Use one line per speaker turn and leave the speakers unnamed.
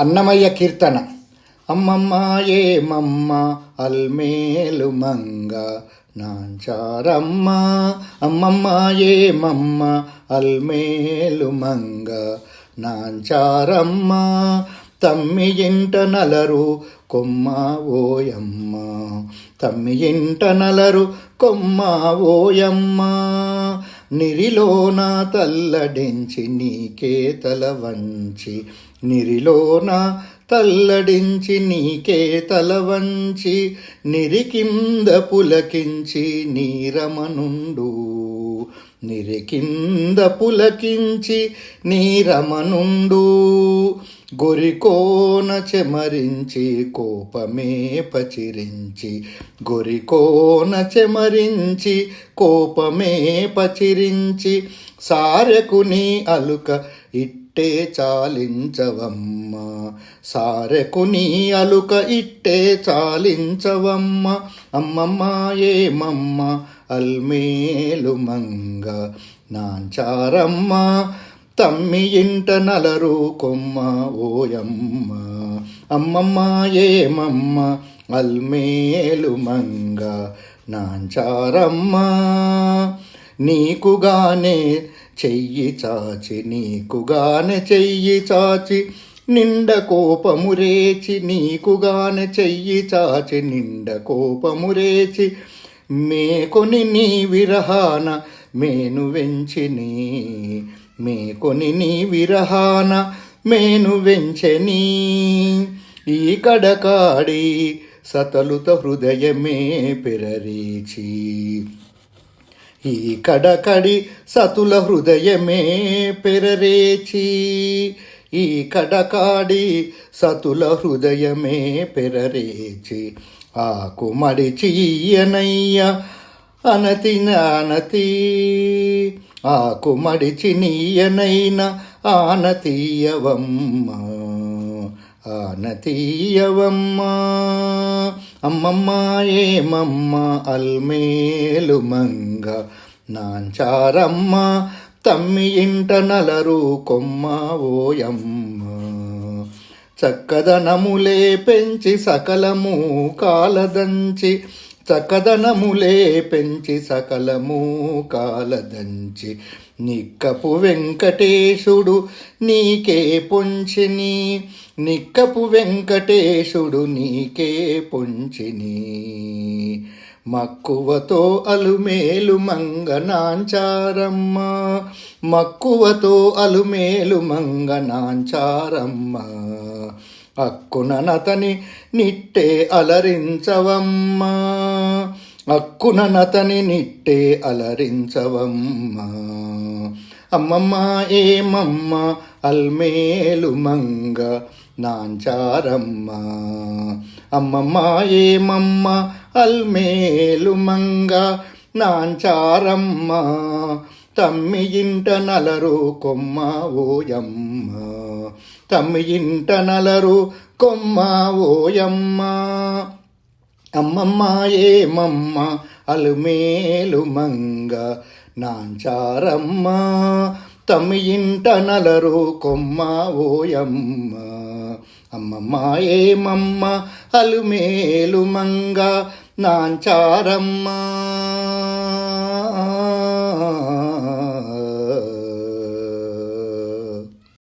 అన్నమయ్య కీర్తన. అమ్మమ్మ ఏమమ్మ అల్మేలు మంగ నాంచారమ్మ. అమ్మమ్మ ఏమమ్మ అల్మేలు మంగ నాంచారమ్మ. తమ్మి ఇంట నలరు కొమ్మ ఓయమ్మ. తమ్మి ఇంట నలరు కొమ్మ ఓయమ్మ. నిరిలోన తల్లడించి నీకే తల వంచి నిరిలోన తల్లడించి నీకే తల వంచి నిరికింద పులకించి నీరమనుండు నిరికింద పులకించి నీరమనుండు గొరికోన చెమరించి కోపమే పచిరించి గొరికోన చెమరించి కోపమే పచిరించి సారెకు నీ అలుక ఇట్టే చాలించవమ్మ సారెకు నీ అలుక ఇట్టే చాలించవమ్మ అమ్మమ్మ ఏమమ్మ అల్మేలు మంగ నాంచారమ్మ తమ్మి ఇంట నలరు కొమ్మ ఓయమ్మ. అమ్మమ్మ ఏమమ్మ అల్మేలు మంగ నాంచారమ్మ. నీకుగానే చెయ్యి చాచి నీకుగానే చెయ్యి చాచి నిండ కోపమురేచి నీకుగానే చెయ్యి చాచి నిండ కోపమురేచి మేకొని నీ విరహాన మేను వెంచిని. మేకొని నీ విరహాన మేను వెంచని. ఈ కడకాడి సతలుత హృదయమే పెరరీచి. ఈ కడకడి సతుల హృదయమే పెరరేచి. ఈ కడకాడి సతుల హృదయమే పెరరేచి. ఆకు మడిచి ఈయనయ్య అనతి. నానతి ఆకు మడిచి నీయనైన ఆనతీయవమ్మ ఆనతీయవమ్మ. అమ్మమ్మ ఏమమ్మ అల్మేలు మంగ నాంచారమ్మ తమ్మి ఇంట నలరు కొమ్మ ఓయమ్మ. చక్కదనములే పెంచి సకలము కాలదంచి సకదనములే పెంచి సకలము కాలదంచి. నిక్కపు వెంకటేశుడు నీకే పొంచిని. నిక్కపు వెంకటేశుడు నీకే పొంచిని. మక్కువతో అలుమేలు మంగనాంచారమ్మ. మక్కువతో అలుమేలు మంగనాంచారమ్మ. అక్కుననతని నిట్టే అలరించవమ్మ. అక్కుననతని నిట్టే అలరించవమ్మ. అమ్మమ్మ ఏమమ్మ అల్మేలు మంగ నాంచారమ్మ. అమ్మమ్మ ఏమమ్మ అల్మేలు మంగ నాంచారమ్మ. తమ్మి ఇంట నలరు కొమ్మ ఓయమ్మ తమ్మి ఇంట నలరు కొమ్మ ఓయమ్మ అమ్మమ్మ ఏమమ్మ అలుమేలు మంగ నాంచారమ్మ. తమ్మి ఇంట నలరు కొమ్మ ఓయమ్మ అమ్మమ్మ ఏమమ్మ అలుమేలు మంగ నాంచారమ్మ.